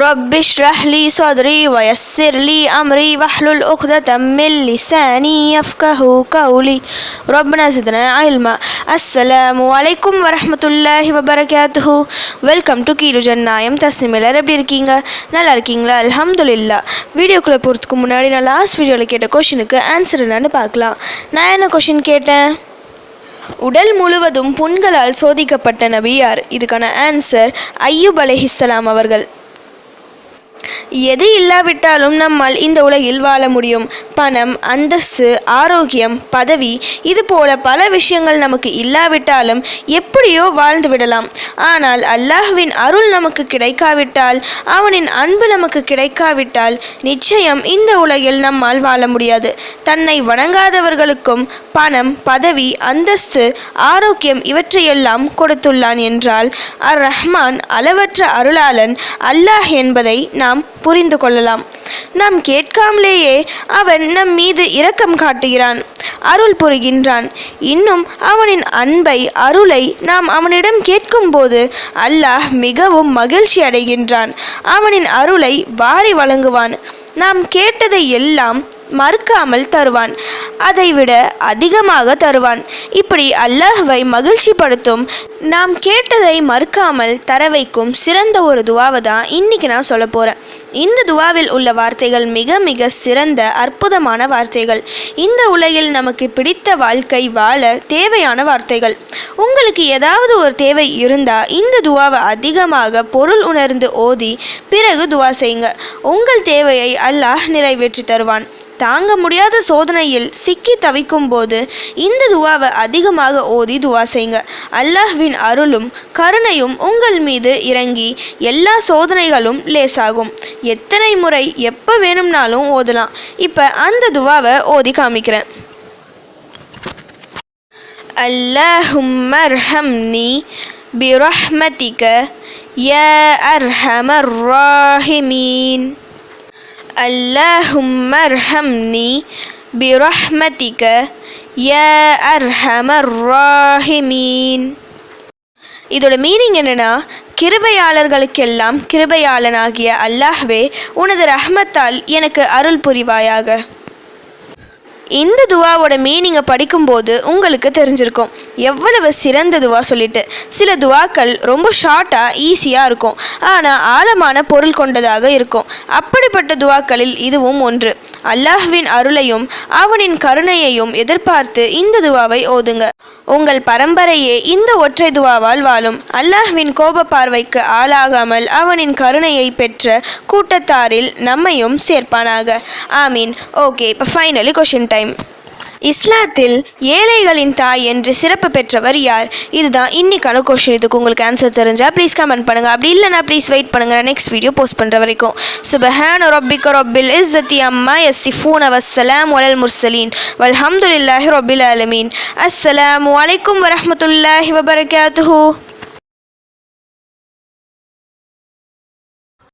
رب اشرح لي صدري ويسر لي أمري واحلل عقدة من لساني يفقه قولي ربنا زدنا علما السلام عليكم ورحمة الله وبركاته welcome to gear ஜன்னாயம் Tasnim எல்லாரும் எப்படி இருக்கீங்க நல்லா இருக்கீங்களா அல்ஹம்துலில்லா வீடியோக்குள்ளே போகிறதுக்கு முன்னாடி நான் லாஸ்ட் வீடியோவில் கேட்ட கொஷினுக்கு ஆன்சர் என்னன்னு பார்க்கலாம் நான் என்ன கொஷின் கேட்டேன் உடல் முழுவதும் புண்களால் சோதிக்கப்பட்ட நபி யார் இதுக்கான ஆன்சர் ஐயூப் அலைஹிஸ்ஸலாம் அவர்கள் எது இல்லாவிட்டாலும் நம்மால் இந்த உலகில் வாழ முடியும். பணம் அந்தஸ்து ஆரோக்கியம் பதவி இது போல பல விஷயங்கள் நமக்கு இல்லாவிட்டாலும் எப்படியோ வாழ்ந்து விடலாம். ஆனால் அல்லாஹ்வின் அருள் நமக்கு கிடைக்காவிட்டால் அவனின் அன்பு நமக்கு கிடைக்காவிட்டால் நிச்சயம் இந்த உலகில் நம்மால் வாழ முடியாது. தன்னை வணங்காதவர்களுக்கும் பணம் பதவி அந்தஸ்து ஆரோக்கியம் இவற்றையெல்லாம் கொடுத்துள்ளான் என்றால் அர் ரஹ்மான் அளவற்ற அருளாளன் அல்லாஹ் என்பதை நாம் புரிந்து கொள்ளலாம். நாம் கேட்காமலேயே அவன் நம் மீது இரக்கம் காட்டுகிறான். அருள் புரிகின்றான். இன்னும் அவனின் அன்பை அருளை நாம் அவனிடம் கேட்கும்போது அல்லாஹ் மிகவும் மகிழ்ச்சி அடைகின்றான். அவனின் அருளை வாரி வழங்குவான். நாம் கேட்டதை எல்லாம் மறுக்காமல் தருவான். அதைவிட அதிகமாக தருவான். இப்படி அல்லாஹ்வை மகிழ்ச்சிப்படுத்தும் நாம் கேட்டதை மறுக்காமல் தர வைக்கும் சிறந்த ஒரு துவாவை தான் இன்னைக்கு நான் சொல்ல போகிறேன் இந்த துவாவில் உள்ள வார்த்தைகள் மிக மிக சிறந்த அற்புதமான வார்த்தைகள். இந்த உலகில் நமக்கு பிடித்த வாழ்க்கை வாழ தேவையான வார்த்தைகள். உங்களுக்கு ஏதாவது ஒரு தேவை இருந்தால் இந்த துவாவை அதிகமாக பொருள் உணர்ந்து ஓதி பிறகு துவா செய்யுங்க. உங்கள் தேவையை அல்லாஹ் நிறைவேற்றி தருவான். தாங்க முடியாத சோதனையில் சிக்கி தவிக்கும் போது இந்த துவாவை அதிகமாக ஓதி துவா செய்யுங்க அல்லாஹ்வின் அருளும் கருணையும் உங்கள் மீது இறங்கி எல்லா சோதனைகளும் லேசாகும் எத்தனை முறை எப்போ வேணும்னாலும் ஓதலாம் இப்போ அந்த துவாவை ஓதி காமிக்கிறேன் اللهم ارحمني برحمتك يا أرحم الراحمين اللهم ارحمني برحمتك يا أرحم الراحمين இதோட மீனிங் என்னன்னா கிருபையாளர்களுக்கெல்லாம் கிருபையாளனாகிய அல்லாஹ்வே உனது ரஹ்மத்தால் எனக்கு அருள் புரிவாயாக இந்த துவாவோட மீனிங்கை படிக்கும்போது உங்களுக்கு தெரிஞ்சிருக்கும். எவ்வளவு சிறந்த துவா சொல்லிட்டு. சில துவாக்கள் ரொம்ப ஷார்ட்டாக ஈஸியாக இருக்கும். ஆனால் ஆழமான பொருள் கொண்டதாக இருக்கும். அப்படிப்பட்ட துவாக்களில் இதுவும் ஒன்று. அல்லாஹ்வின் அருளையும் அவனின் கருணையையும் எதிர்பார்த்து இந்த துவாவை ஓதுங்க. உங்கள் பரம்பரையே இந்த ஒற்றை துவாவால் வாழும். அல்லாஹ்வின் கோப பார்வைக்கு ஆளாகாமல் அவனின் கருணையை பெற்ற கூட்டத்தாரில் நம்மையும் சேர்ப்பானாக. ஆமீன். ஓகே இப்போ ஃபைனலி கொஷின் டைம் இஸ்லாத்தில் ஏழைகளின் தாய் என்று சிறப்பு பெற்றவர் யார்? இதுதான் இன்னைக்கான கொஷின் இதுக்கு உங்களுக்கு ஆன்சர் தெரிஞ்சால் ப்ளீஸ் கமெண்ட் பண்ணுங்க. அப்படி இல்லைனா ப்ளீஸ் வெயிட் பண்ணுங்கள் நெக்ஸ்ட் வீடியோ போஸ்ட் பண்ணுற வரைக்கும். சுபஹான் ரொபிக் ரொபில் இஸ்ஸத்தி அம்மா யஸ்ஸிஃபூன் அவசலாம் வலல் முர்சலீன் வல்ஹம்துலில்லாஹி ரொபில் அலமீன் அஸ்ஸலாம் அலைக்கும் வரமத்துல்லாஹி வபரகாத்துஹு